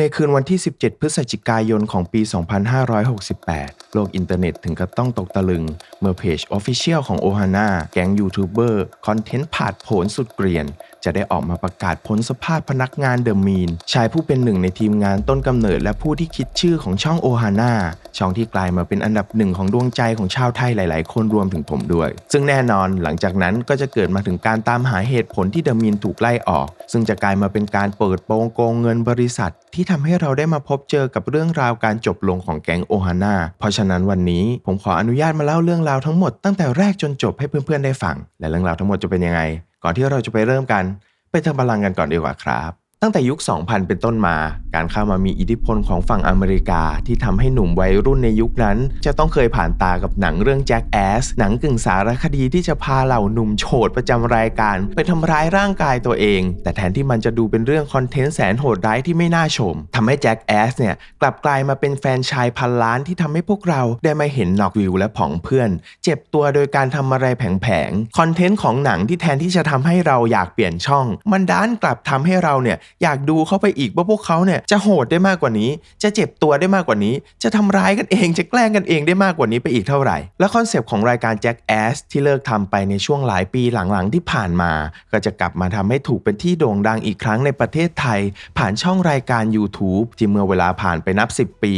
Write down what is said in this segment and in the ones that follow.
ในคืนวันที่ 17 พฤศจิกายนของปี 2568 โลกอินเทอร์เน็ตถึงกับต้องตกตะลึง เมื่อเพจ Official ของ Ohana แก๊งยูทูบเบอร์คอนเทนต์ผาดโผนสุดเกรียน จะได้ออกมาประกาศพ้นสภาพพนักงานเดอะมีน ชายผู้เป็นหนึ่งในทีมงานต้นกำเนิดและผู้ที่คิดชื่อของช่องโอฮาน่าช่องที่กลายมาเป็นอันดับหนึ่งของดวงใจของชาวไทยหลาย ๆ คนรวมถึงผมด้วย ซึ่งแน่นอนหลังจากนั้นก็จะเกิดมาถึงการตามหาเหตุผลที่เดอะมีนถูกไล่ออก ซึ่งจะกลายมาเป็นการเปิดโปงโกงเงินบริษัท ที่ทำให้เราได้มาพบเจอกับเรื่องราวการจบลงของแก๊งโอฮาน่าเพราะะนั้นวันนี้ผมขออนุญาตมาเล่าเรื่องราวทั้งหมดตั้งแต่แรกจนจบให้เพื่อนๆได้ฟัง และเรื่องราวทั้งหมดจะเป็นยังไง ก่อนที่เราจะไปเริ่มกัน ไปทำพลังกันก่อนดีกว่าครับ ตั้งแต่ยุค 2000 เป็นต้นมา การเข้ามามีอิทธิพลของฝั่งอเมริกาที่ทำให้หนุ่มวัยรุ่นในยุคนั้น จะต้องเคยผ่านตากับหนังเรื่องแจ็คแอสหนังกึ่งสารคดีที่จะพาเหล่าหนุ่มโฉดประจำรายการ ไปทำร้ายร่างกายตัวเอง แต่แทนที่มันจะดูเป็นเรื่องคอนเทนต์แสนโหดร้ายที่ไม่น่าชมทำให้แจ็คแอสเนี่ยกลับกลายมาเป็นแฟนชายพันล้านที่ทำให้พวกเราได้มาเห็นนอกวิวและผองเพื่อน เจ็บตัวโดยการทำอะไรแผลงๆคอนเทนต์ของหนังที่แทนที่จะทำให้เราอยากเปลี่ยนช่อง มันด้านกลับทำให้เราเนี่ยอยากดูเข้าไปอีกว่าพวกเขาเนี่ยจะโหดได้มากกว่านี้ จะเจ็บตัวได้มากกว่านี้ จะทำร้ายกันเองจะแกล้งกันเองได้มากกว่านี้ไปอีกเท่าไหร่ และคอนเซปต์ของรายการแจ็คแอสที่เลิกทำไปในช่วงหลายปีหลังๆที่ผ่านมา ก็จะกลับมาทำให้ถูกเป็นที่โด่งดังอีกครั้งในประเทศไทย ผ่านช่องรายการ YouTube ที่เมื่อเวลาผ่านไปนับ 10 ปี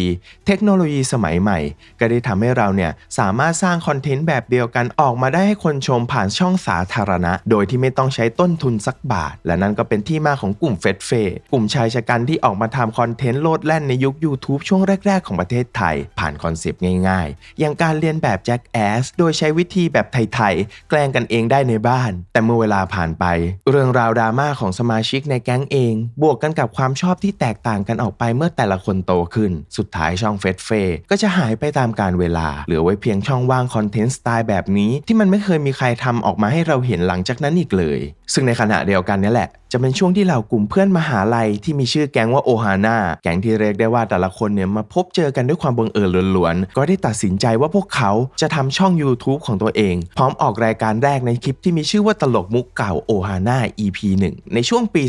เทคโนโลยีสมัยใหม่ ก็ได้ทำให้เราเนี่ยสามารถสร้างคอนเทนต์แบบเดียวกันออกมาได้ให้คนชมผ่านช่องสาธารณะ โดยที่ไม่ต้องใช้ต้นทุนสักบาท และนั่นก็เป็นที่มาของกลุ่มเฟสเฟกลุ่มชายชะกันที่ออกมาทำคอนเทนต์โลดแล่นในยุค YouTube ช่วงแรก ๆ ของประเทศไทย ผ่านคอนเซปต์ง่ายๆ อย่างการเรียนแบบแจ็คแอสโดยใช้วิธีแบบไทยๆ แกล้งกันเองได้ในบ้าน แต่เมื่อเวลาผ่านไป เรื่องราวดราม่าของสมาชิกในแก๊งเอง บวกกันกับความชอบที่แตกต่างกันออกไปเมื่อแต่ละคนโตขึ้น สุดท้ายช่องเฟสเฟก็จะหายไปตามการเวลา เหลือไว้เพียงช่องว่างคอนเทนต์สไตล์แบบนี้ที่มันไม่เคยมีใครทำออกมาให้เราเห็นหลังจากนั้นอีกเลย ซึ่งในขณะเดียวกันนี่แหละ จะเป็นช่วงที่เหล่ากลุ่มเพื่อนมหาลัยที่มีชื่อแก๊งว่าโอฮาน่าแก๊งที่เรียกได้ว่าแต่ละคนเนี่ยมาพบเจอกันด้วยความบังเอิญล้วนๆ ก็ได้ตัดสินใจว่าพวกเขาจะทำช่อง YouTube ของตัวเอง พร้อมออกรายการแรกในคลิปที่มีชื่อว่าตลกมุกเก่าโอฮาน่า EP 1ในช่วงปี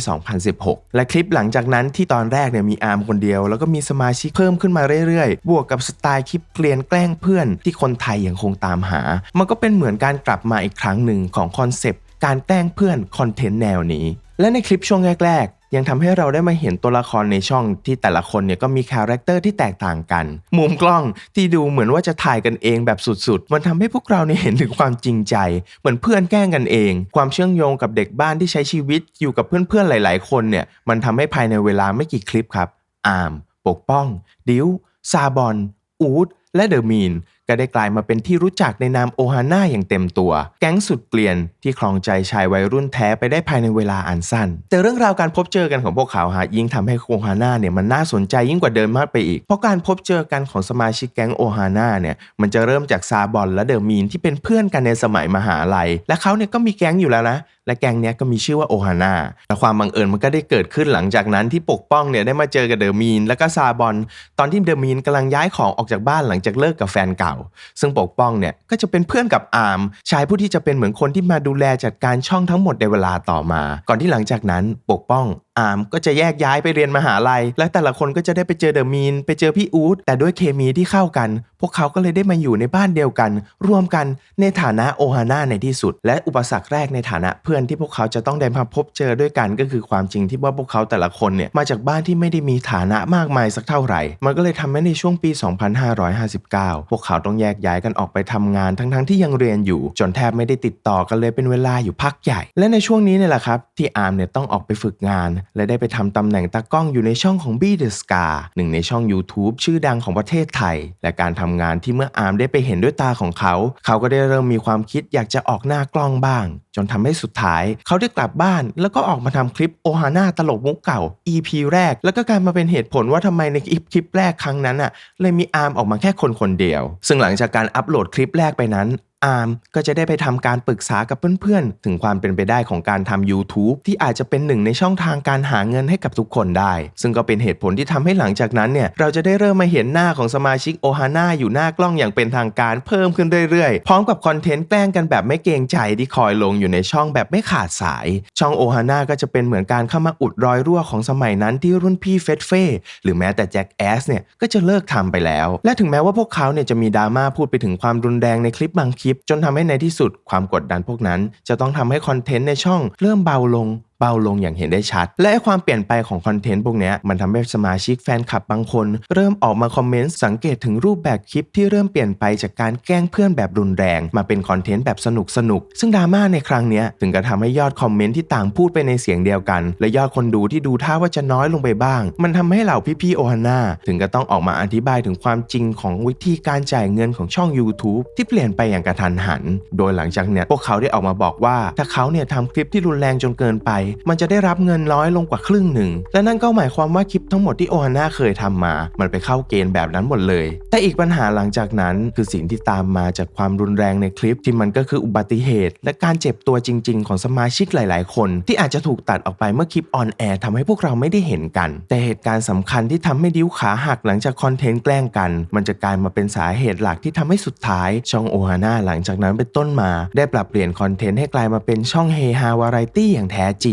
2016 และคลิปหลังจากนั้นที่ตอนแรกเนี่ยมีอาร์มคนเดียว แล้วก็มีสมาชิกเพิ่มขึ้นมาเรื่อยๆ บวกกับสไตล์คลิปเกลียนแกล้งเพื่อน ที่คนไทยยังคงตามหา มันก็เป็นเหมือนการกลับมาอีกครั้งหนึ่งของคอนเซปต์การแกล้งเพื่อนคอนเทนต์แนวนี้ และในคลิปช่วงแรก ๆ ยังทำให้เราได้มาเห็นตัวละครในช่องที่แต่ละคนเนี่ยก็มีคาแรคเตอร์ที่แตกต่างกัน มุมกล้องที่ดูเหมือนว่าจะถ่ายกันเองแบบสุดๆ มันทำให้พวกเราเนี่ยเห็นถึงความจริงใจ เหมือนเพื่อนแกล้งกันเอง ความเชื่อมโยงกับเด็กบ้านที่ใช้ชีวิตอยู่กับเพื่อนๆหลาย ๆ คนเนี่ยมันทำให้ภายในเวลาไม่กี่คลิปครับอาร์มปกป้อง ดิวซาบอน อูดและเดอะมีน ก็ได้กลายมาเป็นที่รู้จักในนามโอฮาน่าอย่างเต็มตัว แก๊งสุดเกลียนที่คลองใจชายวัยรุ่นแท้ไปได้ภายในเวลาอันสั้น แต่เรื่องราวการพบเจอกันของพวกเขาฮะยิ่งทำให้โอฮาน่าเนี่ยมันน่าสนใจยิ่งกว่าเดิมมากไปอีก เพราะการพบเจอกันของสมาชิกแก๊งโอฮาน่าเนี่ยมันจะเริ่มจากซาบอนและเดอะมีนที่เป็นเพื่อนกันในสมัยมหาลัย และเขาเนี่ยก็มีแก๊งอยู่แล้วนะและแก๊งเนี้ยก็มีชื่อว่าโอฮาน่าแต่ความบังเอิญมันก็ได้เกิดขึ้นหลังจากนั้นที่ปกป้องเนี่ยได้มาเจอกับเดอะมีน และก็ซาบอน ตอนที่เดอะมีนกำลังย้ายของออกจากบ้านหลังจากเลิกกับแฟนเก่าซึ่งปกป้องเนี่ยก็จะเป็นเพื่อนกับอาร์มชายผู้ที่จะเป็นเหมือนคนที่มาดูแลจัดการช่องทั้งหมดในเวลาต่อมา ก่อนที่หลังจากนั้นปกป้องอาร์มก็จะแยกย้ายไปเรียนมหาลัย และแต่ละคนก็จะได้ไปเจอเดอะมีน ไปเจอพี่อูดแต่ด้วยเคมีที่เข้ากัน พวกเขาก็เลยได้มาอยู่ในบ้านเดียวกันร่วมกันในฐานะโอฮาน่าในที่สุด และอุปสรรคแรกในฐานะเพื่อนที่พวกเขาจะต้องได้มาพบเจอด้วยกัน ก็คือความจริงที่ว่าพวกเขาแต่ละคนเนี่ยมาจากบ้านที่ไม่ได้มีฐานะมากมายสักเท่าไหร่ มันก็เลยทำให้ในช่วงปี 2559 พวกเขาต้องแยกย้ายกันออกไปทำงานทั้งๆที่ยังเรียนอยู่ จนแทบไม่ได้ติดต่อกันเลยเป็นเวลาอยู่พักใหญ่ และในช่วงนี้เนี่ยแหละครับที่อาร์มเนี่ยต้องออกไปฝึกงานและได้ไปทำตำแหน่งตากล้องอยู่ในช่องของ B The Scar หนึ่งในช่อง YouTube ชื่อดังของประเทศไทย และการทำงานที่เมื่ออาร์มได้ไปเห็นด้วยตาของเขา เขาก็ได้เริ่มมีความคิดอยากจะออกหน้ากล้องบ้าง จนทำให้สุดท้าย เขาได้กลับบ้าน แล้วก็ออกมาทำคลิปโอฮาน่าตลกมุกเก่า EP แรก แล้วก็กลายมาเป็นเหตุผลว่าทำไมในคลิปคลิปแรกครั้งนั้นอะเลยมีอาร์มออกมาแค่คนคนเดียว ซึ่งหลังจากการอัปโหลดคลิปแรกไปนั้นอาร์มก็จะได้ไปทำการปรึกษากับเพื่อนๆ ถึงความเป็นไปได้ของการทำ YouTube ที่อาจจะเป็นหนึ่งในช่องทางการหาเงินให้กับทุกคนได้ ซึ่งก็เป็นเหตุผลที่ทำให้หลังจากนั้นเนี่ย เราจะได้เริ่มมาเห็นหน้าของสมาชิกโอฮาน่าอยู่หน้ากล้องอย่างเป็นทางการเพิ่มขึ้นเรื่อยๆ พร้อมกับคอนเทนต์แกล้งกันแบบไม่เกรงใจที่คอยลงอยู่ในช่องแบบไม่ขาดสาย ช่องโอฮาน่าก็จะเป็นเหมือนการเข้ามาอุดรอยรั่วของสมัยนั้นที่รุ่นพี่เฟสเฟ่หรือแม้แต่แจ็คแอสเนี่ยก็จะเลิกทำไปแล้ว และถึงแม้ว่าพวกเขาเนี่ยจะมีดราม่าพูดไปถึงความรุนแรงในคลิปบางคลิป จนทำให้ในที่สุดความกดดันพวกนั้น จะต้องทำให้คอนเทนต์ในช่องเริ่มเบาลงเบาลงอย่างเห็นได้ชัด และความเปลี่ยนไปของคอนเทนต์พวกนี้มันทำให้สมาชิกแฟนคลับบางคน เริ่มออกมาคอมเมนต์สังเกตถึงรูปแบบคลิปที่เริ่มเปลี่ยนไปจากการแกล้งเพื่อนแบบรุนแรง มาเป็นคอนเทนต์แบบสนุกสนุกๆซึ่งดราม่าในครั้งนี้ถึงกระทำให้ยอดคอมเมนต์ที่ต่างพูดไปในเสียงเดียวกัน และยอดคนดูที่ดูท่าว่าจะน้อยลงไปบ้าง มันทำให้เหล่าพี่ๆโอฮาน่าถึงก็ต้องออกมาอธิบายถึงความจริงของวิธีการจ่ายเงินของช่อง YouTube ที่เปลี่ยนไปอย่างกระทันหัน โดยหลังจากเนี้ยพวกเขาได้ออกมาบอกว่า ถ้าเขาเนี่ยทำคลิปที่รุนแรงจนเกินไปมันจะได้รับเงินน้อยลงกว่าครึ่งหนึ่ง และนั่นก็หมายความว่าคลิปทั้งหมดที่โอฮาน่าเคยทำมา มันไปเข้าเกณฑ์แบบนั้นหมดเลย แต่อีกปัญหาหลังจากนั้นคือสิ่งที่ตามมาจากความรุนแรงในคลิปที่มันก็คืออุบัติเหตุ และการเจ็บตัวจริง ๆ ของสมาชิกหลาย ๆ คน ที่อาจจะถูกตัดออกไปเมื่อคลิปออนแอร์ทำให้พวกเราไม่ได้เห็นกัน แต่เหตุการณ์สำคัญที่ทำให้ดิ้วขาหักหลังจากคอนเทนต์แกล้งกัน มันจะกลายมาเป็นสาเหตุหลักที่ทำให้สุดท้าย ช่องโอฮาน่าหลังจากนั้นเป็นต้นมา ได้ปรับเปลี่ยนคอนเทนต์ให้กลายมาเป็นช่องเฮฮาวาไรตี้อย่างแท้จริง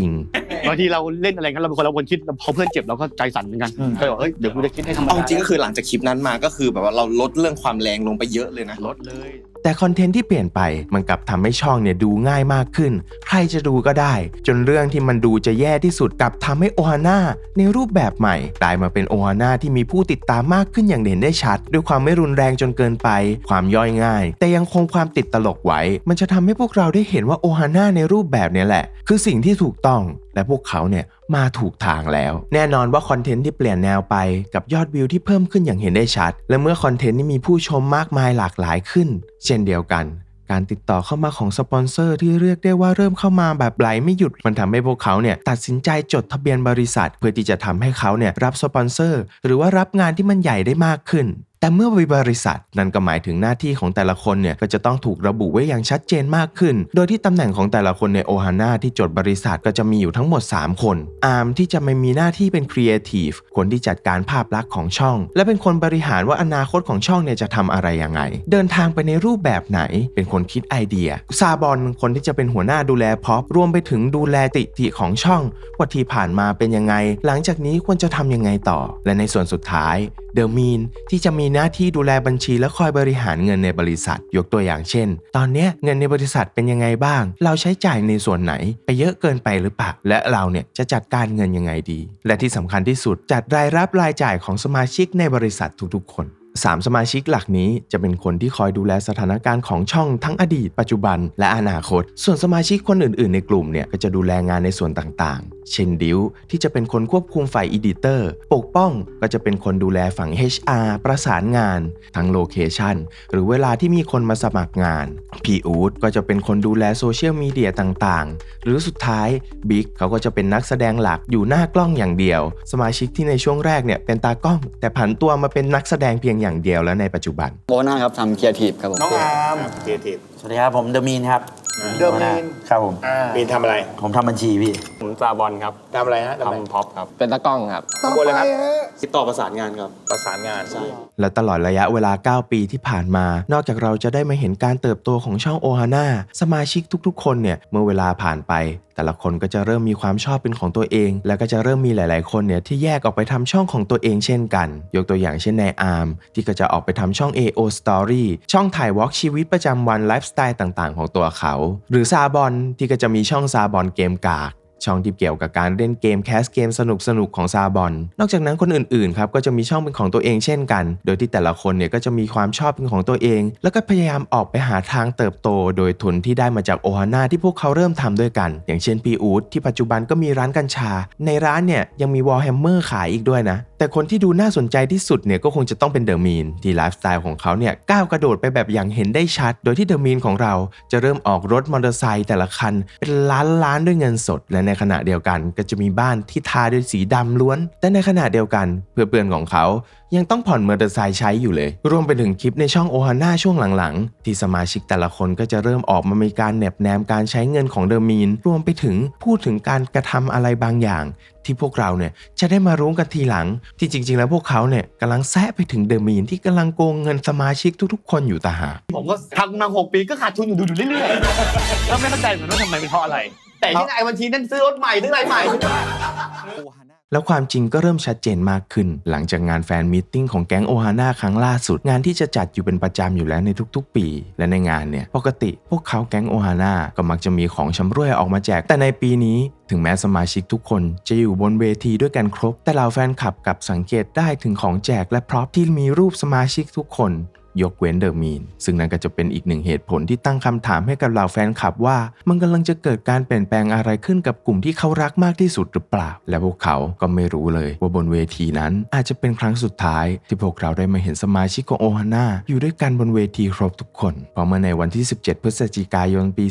บางทีเราเล่นอะไรกันเราเป็นคนเราคนคิดพอเพื่อนเจ็บเราก็ใจสั่นเหมือนกันก็เลยบอกเฮ้ยเดี๋ยวกูจะคิดให้ธรรมเอาดาจริงก็คือหลังจากคลิปนั้นมาก็คือแบบว่าเราลดเรื่องความแรงลงไปเยอะเลยนะ ลดเลย แต่คอนเทนต์ที่เปลี่ยนไปมันกลับทำให้ช่องเนี่ยดูง่ายมากขึ้น ใครจะดูก็ได้ จนเรื่องที่มันดูจะแย่ที่สุดกลับทำให้โอฮาน่าในรูปแบบใหม่กลายมาเป็นโอฮาน่าที่มีผู้ติดตามมากขึ้นอย่างเด่นได้ชัด ด้วยความไม่รุนแรงจนเกินไป ความย่อยง่าย แต่ยังคงความติดตลกไว้ มันจะทำให้พวกเราได้เห็นว่าโอฮาน่าในรูปแบบนี้แหละ คือสิ่งที่ถูกต้องและพวกเขาเนี่ยมาถูกทางแล้ว แน่นอนว่าคอนเทนต์ที่เปลี่ยนแนวไปกับยอดวิวที่เพิ่มขึ้นอย่างเห็นได้ชัด และเมื่อคอนเทนต์นี้มีผู้ชมมากมายหลากหลายขึ้น เช่นเดียวกัน การติดต่อเข้ามาของสปอนเซอร์ที่เรียกได้ว่าเริ่มเข้ามาแบบไหลไม่หยุดมันทำให้พวกเขาเนี่ยตัดสินใจจดทะเบียนบริษัท เพื่อที่จะทำให้เขาเนี่ยรับสปอนเซอร์ หรือว่ารับงานที่มันใหญ่ได้มากขึ้น แต่เมื่อมีบริษัทนั่นก็หมายถึงหน้าที่ของแต่ละคนเนี่ยก็จะต้องถูกระบุไว้อย่างชัดเจนมากขึ้น โดยที่ตำแหน่งของแต่ละคนในโอฮาน่าที่จดบริษัทก็จะมีอยู่ทั้งหมด 3 คนอาร์มที่จะไม่มีหน้าที่เป็นครีเอทีฟคนที่จัดการภาพลักษณ์ของช่อง และเป็นคนบริหารว่าอนาคตของช่องเนี่ยจะทำอะไรยังไง เดินทางไปในรูปแบบไหน เป็นคนคิดไอเดียซาบอนคนที่จะเป็นหัวหน้าดูแลพ็อปรวมไปถึงดูแลติติของช่องว่าที่ผ่านมาเป็นยังไง หลังจากนี้ควรจะทำยังไงต่อ และในส่วนสุดท้าย เดอะมีนที่จะมีหน้าที่ดูแลบัญชีและคอยบริหารเงินในบริษัท ยกตัวอย่างเช่น ตอนนี้เงินในบริษัทเป็นยังไงบ้าง เราใช้จ่ายในส่วนไหน ไปเยอะเกินไปหรือเปล่าและเราเนี่ยจะจัดการเงินยังไงดี และที่สำคัญที่สุดจัดรายรับรายจ่ายของสมาชิกในบริษัททุกๆ คนสามสมาชิกหลักนี้จะเป็นคนที่คอยดูแลสถานการณ์ของช่องทั้งอดีต ปัจจุบัน และอนาคต ส่วนสมาชิกคนอื่น ๆ ในกลุ่มเนี่ยก็จะดูแลงานในส่วนต่างๆเช่นดิวที่จะเป็นคนควบคุมฝ่ายอีดิเตอร์ ปกป้องก็จะเป็นคนดูแลฝั่ง HR ประสานงาน ทั้งโลเคชันหรือเวลาที่มีคนมาสมัครงาน พีอูดก็จะเป็นคนดูแลโซเชียลมีเดียต่างๆ หรือสุดท้ายบิ๊กเขาก็จะเป็นนักแสดงหลักอยู่หน้ากล้องอย่างเดียว สมาชิกที่ในช่วงแรกเนี่ยเป็นตากล้อง แต่ผันตัวมาเป็นนักแสดงเพียงอย่างเดียวแล้วในปัจจุบัน โบน่าครับทำครีเอทีฟครับผมน้องอาร์มครีเอทีฟสวัสดีครับผมเดอะมีนครับ The Mean ครับผมมีนทำอะไรผมทำบัญชีพี่ ผมซาบอลครับทำอะไรฮะทำอะไรทำพ็อปครับ เป็นตากล้องครับข้างบนเลยครับติดต่อประสานงานครับ ประสานงานและตลอดระยะเวลา 9 ปีที่ผ่านมา นอกจากเราจะได้มาเห็นการเติบโตของช่องโอฮาน่าสมาชิกทุกๆ คนเนี่ย เมื่อเวลาผ่านไปแต่ละคนก็จะเริ่มมีความชอบเป็นของตัวเอง แล้วก็จะเริ่มมีหลาย ๆ คนเนี่ยที่แยกออกไปทำช่องของตัวเองเช่นกัน ยกตัวอย่างเช่นนายอาร์มที่ก็จะออกไปทำช่อง AO Story ช่องถ่ายวอล์กชีวิตประจำวันไลฟ์สไตล์ต่าง ๆ ของตัวเขา หรือซาบอนที่ก็จะมีช่องซาบอนเกมกาก ช่องที่เกี่ยวกับการเล่นเกมแคสเกมสนุกสนุกของซาบอน นอกจากนั้นคนอื่นๆครับก็จะมีช่องเป็นของตัวเองเช่นกัน โดยที่แต่ละคนเนี่ยก็จะมีความชอบเป็นของตัวเอง แล้วก็พยายามออกไปหาทางเติบโต โดยทุนที่ได้มาจากโอฮาน่าที่พวกเขาเริ่มทำด้วยกัน อย่างเช่นปีอูดที่ปัจจุบันก็มีร้านกัญชา ในร้านเนี่ยยังมีวอลแฮมเมอร์ขายอีกด้วยนะ แต่คนที่ดูน่าสนใจที่สุดเนี่ยก็คงจะต้องเป็นเดอะมีนที่ไลฟ์สไตล์ของเขาเนี่ยก้าวกระโดดไปแบบอย่างเห็นได้ชัด โดยที่เดอะมีนของเราจะเริ่มออกรถมอเตอร์ไซค์แต่ละคันเป็นล้านล้านด้วยเงินสดและในขณะเดียวกันก็จะมีบ้านที่ทาด้วยสีดำล้วน แต่ในขณะเดียวกันเพื่อนของเขา ยังต้องผ่อนมอเตอร์ไซค์ใช้อยู่เลย รวมไปถึงคลิปในช่องโอฮาน่าช่วงหลังๆ ที่สมาชิกแต่ละคนก็จะเริ่มออกมามีการแนบแนมการใช้เงินของเดอะมีน รวมไปถึงพูดถึงการกระทำอะไรบางอย่าง ที่พวกเราเนี่ยจะได้มารู้กันทีหลัง ที่จริง ๆ แล้วพวกเขาเนี่ยกำลังแซะไปถึงเดอะมีนที่กำลังโกงเงินสมาชิกทุกๆ คนอยู่ต่างหากผมก็ทำมาหกปีก็ขาดทุนอยู่ดูอยู่เรื่อยๆแล้วไม่เข้าใจเหมือนกันว่าทำไมเป็นเพราะอะไร แต่ที่ไอ้บัญชีนั่นซื้อรถใหม่ซื้ออะไรใหม่ แล้วความจริงก็เริ่มชัดเจนมากขึ้น หลังจากงานแฟนมิทติ้งของแก๊งโอฮาน่าครั้งล่าสุด งานที่จะจัดอยู่เป็นประจำอยู่แล้วในทุกๆ ปี และในงานเนี่ย ปกติพวกเขาแก๊งโอฮาน่าก็มักจะมีของชำร่วยออกมาแจก แต่ในปีนี้ถึงแม้สมาชิกทุกคนจะอยู่บนเวทีด้วยกันครบ แต่เหล่าแฟนคลับกลับสังเกตได้ถึงของแจกและพร็อพที่มีรูปสมาชิกทุกคน ยกเว้นเดอะมีน ซึ่งนั่นก็จะเป็นอีกหนึ่งเหตุผลที่ตั้งคำถามให้กับเหล่าแฟนคลับว่า มันกำลังจะเกิดการเปลี่ยนแปลงอะไรขึ้นกับกลุ่มที่เขารักมากที่สุดหรือเปล่า และพวกเขาก็ไม่รู้เลยว่าบนเวทีนั้นอาจจะเป็นครั้งสุดท้าย ที่พวกเราได้มาเห็นสมาชิกของโอฮาน่าอยู่ด้วยกันบนเวทีครบทุกคนเพราะเมื่อในวันที่ 17 พฤศจิกายนปี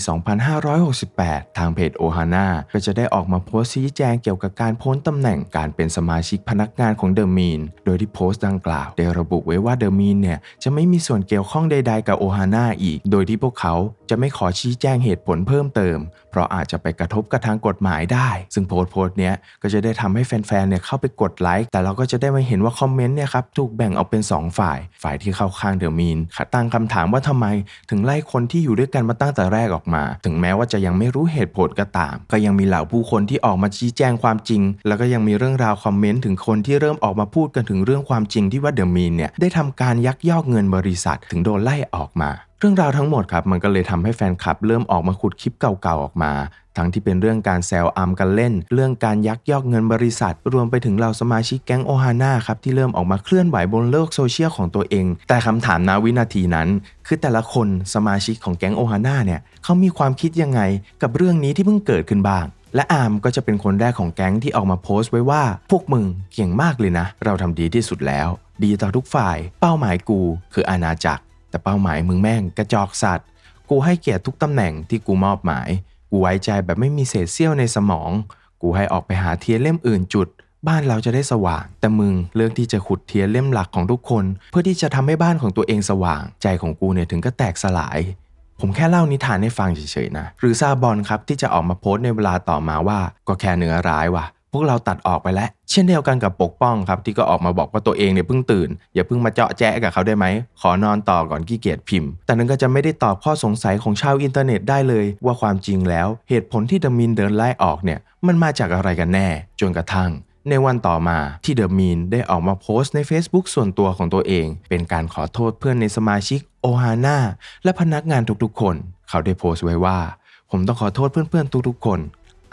2568 ทางเพจโอฮาน่าก็จะได้ออกมาโพสต์ชี้แจงเกี่ยวกับการพ้นตำแหน่งการเป็นสมาชิกพนักงานของเดอะมีน โดยที่โพสต์ดังกล่าวได้ระบุไว้ว่าเดอะมีนเนี่ยจะไม่มีส่วนเกี่ยวข้องใด ๆ กับโอฮาน่าอีก โดยที่พวกเขาจะไม่ขอชี้แจงเหตุผลเพิ่มเติม เพราะอาจจะไปกระทบกับทางกฎหมายได้ ซึ่งโพสต์โพสต์เนี้ยก็จะได้ทำให้แฟนๆ เนี่ยเข้าไปกดไลค์ แต่เราก็จะได้มาเห็นว่าคอมเมนต์เนี่ยครับถูกแบ่งออกเป็นสองฝ่าย ฝ่ายที่เข้าข้างเดอะมีนตั้งคำถามว่าทำไมถึงไล่คนที่อยู่ด้วยกันมาตั้งแต่แรกออกมา ถึงแม้ว่าจะยังไม่รู้เหตุผลก็ตาม ก็ยังมีเหล่าผู้คนที่ออกมาชี้แจงความจริง แล้วก็ยังมีเรื่องราวคอมเมนต์ถึงคนที่เริ่มออกมาพูดกันถึงเรื่องความจริงที่ว่าเดอะมีนเนี่ยได้ทำการยักยอกเงินบริษัท ถึงโดนไล่ออกมา เรื่องราวทั้งหมดครับมันก็เลยทำให้แฟนคลับเริ่มออกมาขุดคลิปเก่าๆออกมา ทั้งที่เป็นเรื่องการแซวอัมกันเล่น เรื่องการยักยอกเงินบริษัท รวมไปถึงเหล่าสมาชิกแก๊งโอฮาน่าครับที่เริ่มออกมาเคลื่อนไหวบนโลกโซเชียลของตัวเอง แต่คำถามณวินาทีนั้น คือแต่ละคนสมาชิกของแก๊งโอฮาน่าเนี่ยเขามีความคิดยังไงกับเรื่องนี้ที่เพิ่งเกิดขึ้นบ้างและอาร์มก็จะเป็นคนแรกของแก๊งที่ออกมาโพสต์ไว้ว่า พวกมึงเก่งมากเลยนะ เราทำดีที่สุดแล้ว ดีต่อทุกฝ่าย เป้าหมายกูคืออาณาจักร แต่เป้าหมายมึงแม่งกระจอกสัตว์ กูให้เกียรติทุกตำแหน่งที่กูมอบหมาย กูไว้ใจแบบไม่มีเศษเสี้ยวในสมอง กูให้ออกไปหาเทียนเล่มอื่นจุด บ้านเราจะได้สว่าง แต่มึงเลือกที่จะขุดเทียนเล่มหลักของทุกคน เพื่อที่จะทำให้บ้านของตัวเองสว่าง ใจของกูเนี่ยถึงก็แตกสลายผมแค่เล่านิทานให้ฟังเฉยๆนะ หรือซาบอนครับที่จะออกมาโพสต์ในเวลาต่อมาว่าก็แค่เนื้อร้ายว่ะ พวกเราตัดออกไปแล้ว เช่นเดียวกันกับปกป้องครับ ที่ก็ออกมาบอกว่าตัวเองเนี่ยเพิ่งตื่น อย่าเพิ่งมาเจาะแจ๊กับเขาได้ไหม ขอนอนต่อก่อนขี้เกียจพิมพ์ แต่นั้นก็จะไม่ได้ตอบข้อสงสัยของชาวอินเทอร์เน็ตได้เลย ว่าความจริงแล้ว เหตุผลที่เดอะมินเดินไล่ออกเนี่ยมันมาจากอะไรกันแน่ จนกระทั่งในวันต่อมาที่เดอะมีนได้ออกมาโพสต์ใน Facebook ส่วนตัวของตัวเอง เป็นการขอโทษเพื่อนในสมาชิกโอฮาน่าและพนักงานทุกๆคน เขาได้โพสต์ไว้ว่า ผมต้องขอโทษเพื่อนๆทุกๆคน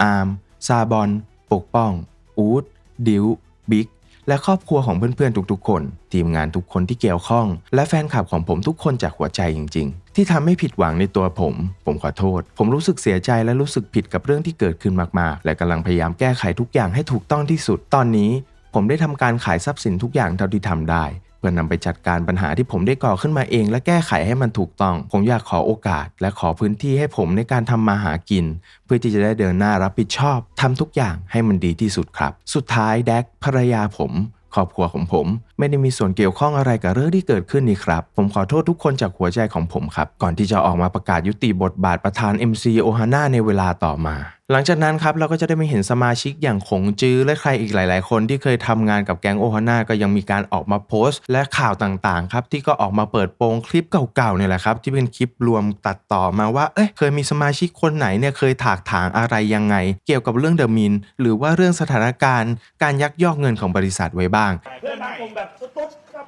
อาร์มซาบอน ปกป้อง อูดดิวบิ๊กและครอบครัวของเพื่อนๆทุกๆ คน ทีมงานทุกคนที่เกี่ยวข้อง และแฟนคลับของผมทุกคนจากหัวใจจริง ๆ ที่ทำให้ผิดหวังในตัวผม ผมขอโทษ ผมรู้สึกเสียใจและรู้สึกผิดกับเรื่องที่เกิดขึ้นมากๆ และกำลังพยายามแก้ไขทุกอย่างให้ถูกต้องที่สุด ตอนนี้ ผมได้ทำการขายทรัพย์สินทุกอย่างเท่าที่ทำได้ พื่อนำไปจัดการปัญหาที่ผมได้ก่อขึ้นมาเอง และแก้ไขให้มันถูกต้อง ผมอยากขอโอกาส และขอพื้นที่ให้ผมในการทำมาหากิน เพื่อที่จะได้เดินหน้ารับผิดชอบทำทุกอย่างให้มันดีที่สุดครับ สุดท้ายแดกภรรยาผมครอบครัวของผม ไม่ได้มีส่วนเกี่ยวข้องอะไรกับเรื่องที่เกิดขึ้นนี้ครับ ผมขอโทษทุกคนจากหัวใจของผมครับ ก่อนที่จะออกมาประกาศยุติบทบาทประธาน MC โอฮาน่าในเวลาต่อมา หลังจากนั้นครับเราก็จะได้ไม่เห็นสมาชิกอย่างขงจื้อและใครอีกหลาย ๆ คนที่เคยทำงานกับแก๊งโอฮาน่าก็ยังมีการออกมาโพสต์ และข่าวต่าง ๆ ครับ ที่ก็ออกมาเปิดโปงคลิปเก่าๆเนี่ยแหละครับ ที่เป็นคลิปรวมตัดต่อมาว่าเอ้ยเคยมีสมาชิกคนไหนเนี่ยเคยถากถางอะไรยังไง เกี่ยวกับเรื่องเดอะมินหรือว่าเรื่องสถานการณ์ การยักยอกเงินของบริษัทไว้บ้างเพื่อนบางกลุ่มแบบ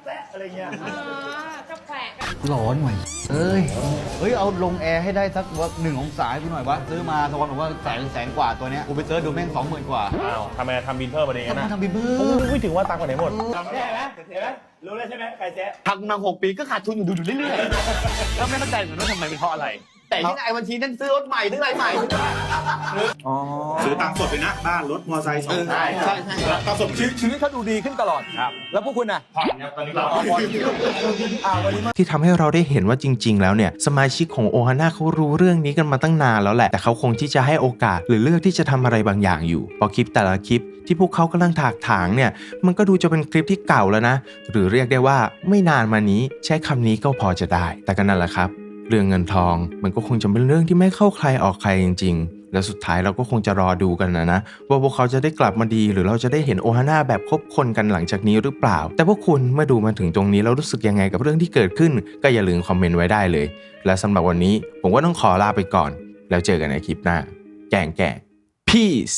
ตุ๊ดตุ๊ดกาแฟอะไรเงี้ยอ่าก็แปลกอะร้อนหน่อยเอ้ย เฮ้ย เอาลงแอร์ให้ได้สักว่าหนึ่งองศาให้กูหน่อยวะ ซื้อมาสวรรค์บอกว่าแสนแสนกว่าตัวเนี้ย กูไปเซิร์ชดูแม่งสองหมื่นกว่าอ้าวทำไมทำบินเพิ่มมาเองทำไมนะทำบิบเบิ้โอ้ลไม่ถึงว่าตังค์ไปไหนหมดจำได้ไหมเห็นไหมรู้แล้วใช่ไหมใครแซะทำมาหกปีก็ขาดทุนอยู่ดูอยู่เรื่อยๆแล้วไม่เข้าใจเหมือนกันว่าทำไมเป็นเพราะอะไร แต่ที่ไอ้บัญชีนั่นซื้อรถใหม่ซื้ออะไรใหม่ซื้อตังค์สดเลยนะ บ้านรถมอเตอร์ไซค์สองใช่ใช่ใช่ตังค์สดชีวิตชีวิตเขาดูดีขึ้นตลอดครับ แล้วพวกคุณน่ะตอนนี้เราอ่าวันนี้ที่ทำให้เราได้เห็นว่าจริง ๆ แล้วเนี่ย สมาชิกของโอฮาน่าเขารู้เรื่องนี้กันมาตั้งนานแล้วแหละ แต่เขาคงที่จะให้โอกาส หรือเลือกที่จะทำอะไรบางอย่างอยู่เพราะคลิปแต่ละคลิปที่พวกเขากำลังถากถางเนี่ย มันก็ดูจะเป็นคลิปที่เก่าแล้วนะ หรือเรียกได้ว่าไม่นานมานี้ใช้คำนี้ก็พอจะได้ แต่ก็นั่นแหละครับ เรื่องเงินทอง มันก็คงจะเป็นเรื่องที่ไม่เข้าใครออกใครจริง ๆ แล้วสุดท้ายเราก็คงจะรอดูกันนะนะว่าพวกเขาจะได้กลับมาดีหรือเราจะได้เห็นโอฮาน่าแบบคบคนกันหลังจากนี้หรือเปล่า แต่พวกคุณเมื่อดูมาถึงตรงนี้แล้วรู้สึกยังไงกับเรื่องที่เกิดขึ้น ก็อย่าลืมคอมเมนต์ไว้ได้เลย และสำหรับวันนี้ผมก็ต้องขอลาไปก่อน แล้วเจอกันในคลิปหน้า แก่งแก่ peace